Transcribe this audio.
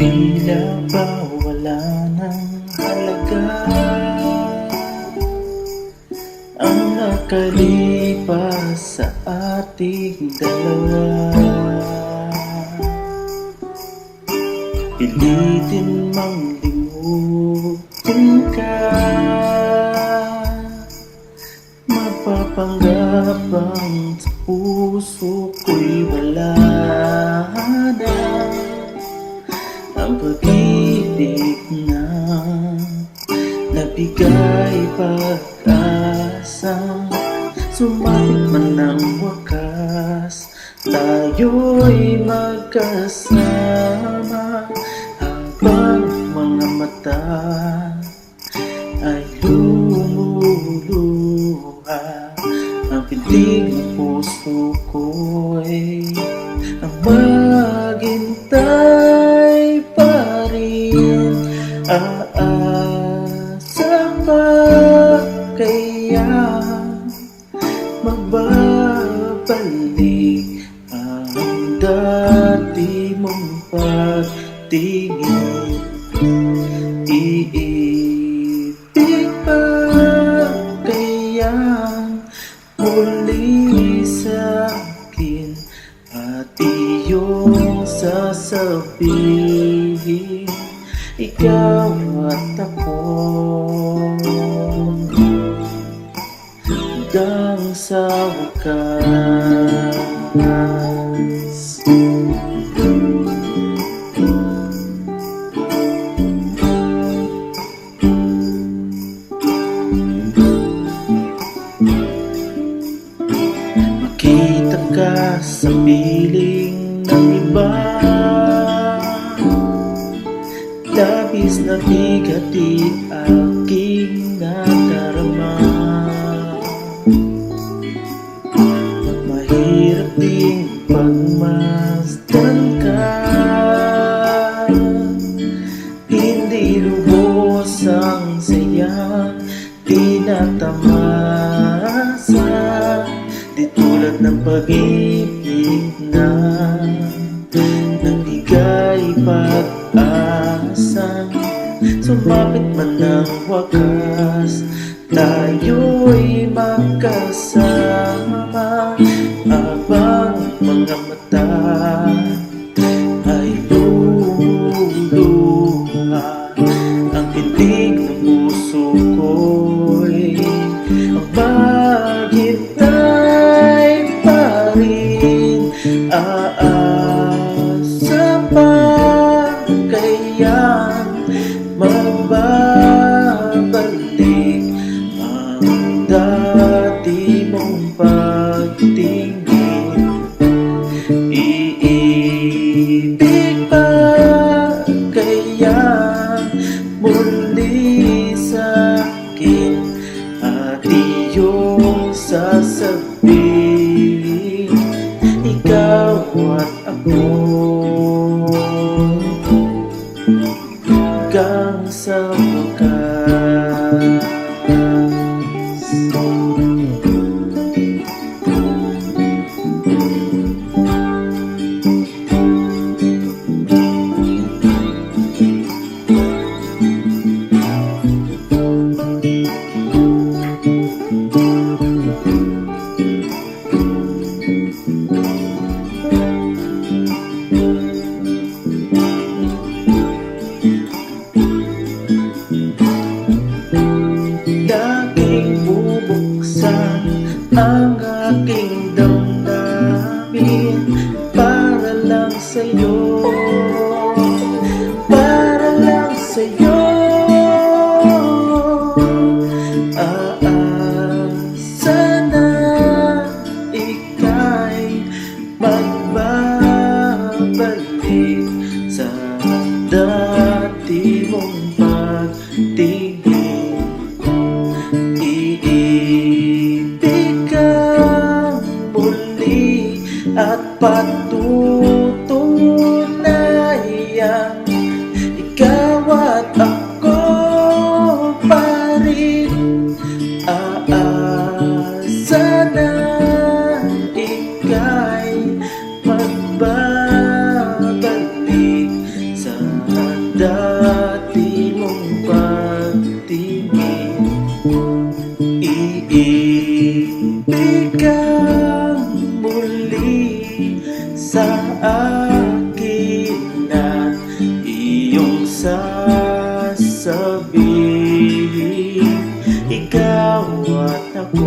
Tila ba wala nang halaga? Ang nakalipas sa ating dalawa. Pilitin mang limutin ka. Mapapanggap ang puso ko'y wala. Pag-ibig na nabigay pag-asa. Sumapit man ng wakas Tayo'y magkasama. Habang mga mata ay lumuluha Ang pintig ng puso ko'y Ang Iibig pa kaya muli sa akin At iyong sasabihin Ikaw at ako. Hanggang sa wakas Makita ka sa piling ng iba. Labis na bigati aking nadarama. Mahirap ding pagmasdan ka. Hindi lubos ang saya Tinatamasa Di tulad ng pag-ibig na Nagbigay pag-asa. Sumapit man ng wakas Tayo'y magkasama Habang mga mata Aasa wakas sa'yo. Para lang sa'yo. Aasa na ika'y magbabalik Sa dati mong pagtingin. Iibig ka muli at patutunayan sasabihin Ikaw at ako